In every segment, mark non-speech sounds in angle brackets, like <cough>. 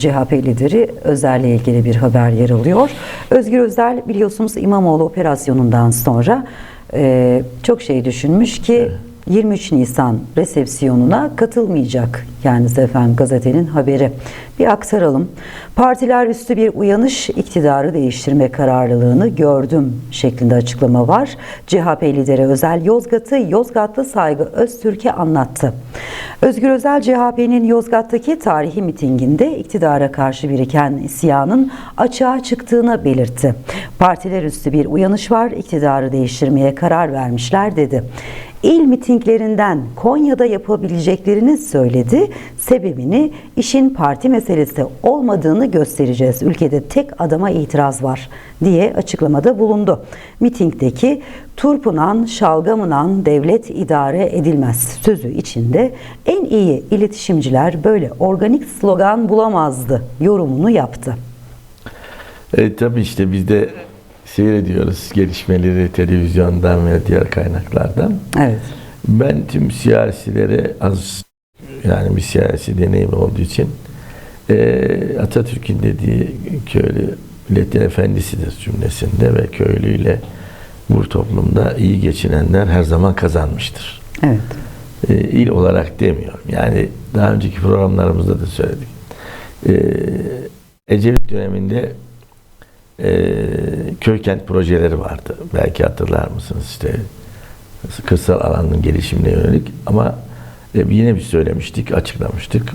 CHP lideri Özel'le ilgili bir haber yer alıyor. Özgür Özel biliyorsunuz İmamoğlu operasyonundan sonra e, çok şey düşünmüş ki 23 Nisan resepsiyonuna katılmayacak. Kendisi efendim gazetenin haberi. Bir aktaralım. Partiler üstü bir uyanış iktidarı değiştirme kararlılığını gördüm şeklinde açıklama var. CHP lideri Özel Yozgat'ı Yozgatlı Saygı Öztürk'e anlattı. Özgür Özel CHP'nin Yozgat'taki tarihi mitinginde iktidara karşı biriken isyanın açığa çıktığını belirtti. Partiler üstü bir uyanış var, iktidarı değiştirmeye karar vermişler dedi. İl mitinglerinden Konya'da yapabileceklerini söyledi. Sebebini işin parti meselesi olmadığını göstereceğiz. Ülkede tek adama itiraz var diye açıklamada bulundu. Mitingdeki Turpunan, Şalgamınan devlet idare edilmez sözü içinde en iyi iletişimciler böyle organik slogan bulamazdı yorumunu yaptı. E, tabii işte biz de seyrediyoruz gelişmeleri televizyondan ve diğer kaynaklardan. Evet. Ben tüm siyasilere az yani bir siyasi deneyim olduğu için e, Atatürk'ün dediği köylü milletin efendisidir cümlesinde ve köylüyle bu toplumda iyi geçinenler her zaman kazanmıştır. Evet. E, il olarak demiyorum. Yani daha önceki programlarımızda da söyledik. E, Ecevit döneminde e, köy kent projeleri vardı. Belki hatırlar mısınız işte kırsal alanın gelişimine yönelik ama e, yine bir söylemiştik, açıklamıştık.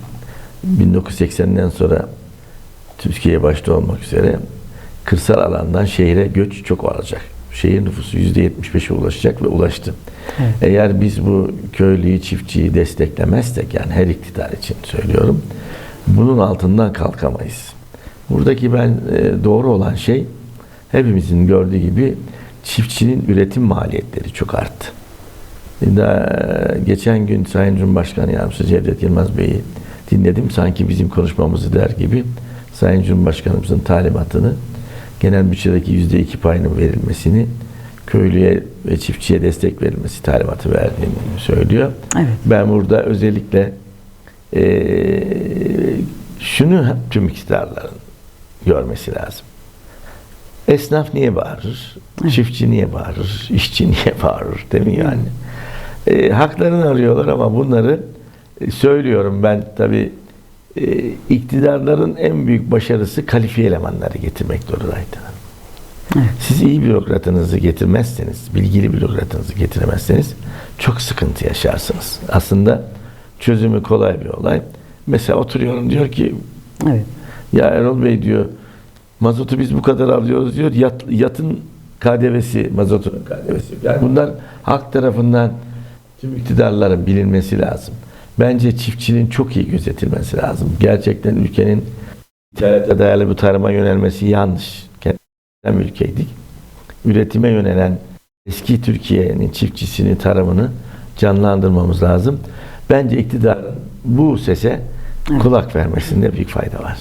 1980'den sonra Türkiye başta olmak üzere kırsal alandan şehre göç çok olacak. Şehir nüfusu %75'e ulaşacak ve ulaştı. Evet. Eğer biz bu köylüyü, çiftçiyi desteklemezsek yani her iktidar için söylüyorum bunun altından kalkamayız. Buradaki ben e, doğru olan şey hepimizin gördüğü gibi çiftçinin üretim maliyetleri çok arttı. E, Daha geçen gün Sayın Cumhurbaşkanı Yardımcısı Cevdet Yılmaz Bey'i dinledim. Sanki bizim konuşmamızı der gibi Sayın Cumhurbaşkanımızın talimatını genel bütçedeki yüzde iki payının verilmesini köylüye ve çiftçiye destek verilmesi talimatı verdiğini söylüyor. Evet. Ben burada özellikle eee şunu tüm iktidarların görmesi lazım. Esnaf niye bağırır? Çiftçi niye bağırır? İşçi <laughs> niye bağırır? Değil mi yani? E, haklarını arıyorlar ama bunları e, söylüyorum ben tabi iktidarların en büyük başarısı kalifiye elemanları getirmek durumdaydı. Siz iyi bürokratınızı getirmezseniz, bilgili bürokratınızı getiremezseniz çok sıkıntı yaşarsınız. Aslında çözümü kolay bir olay. Mesela oturuyorum diyor ki Evet. Ya Erol Bey diyor mazotu biz bu kadar alıyoruz diyor. Yat, yatın KDV'si, mazotun KDV'si. Yani bunlar halk tarafından tüm iktidarların bilinmesi lazım. Bence çiftçinin çok iyi gözetilmesi lazım. Gerçekten ülkenin ithalata dayalı bir tarıma yönelmesi yanlış. Kendinden ülkeydik. Üretime yönelen eski Türkiye'nin çiftçisini, tarımını canlandırmamız lazım. Bence iktidarın bu sese kulak vermesinde büyük fayda var.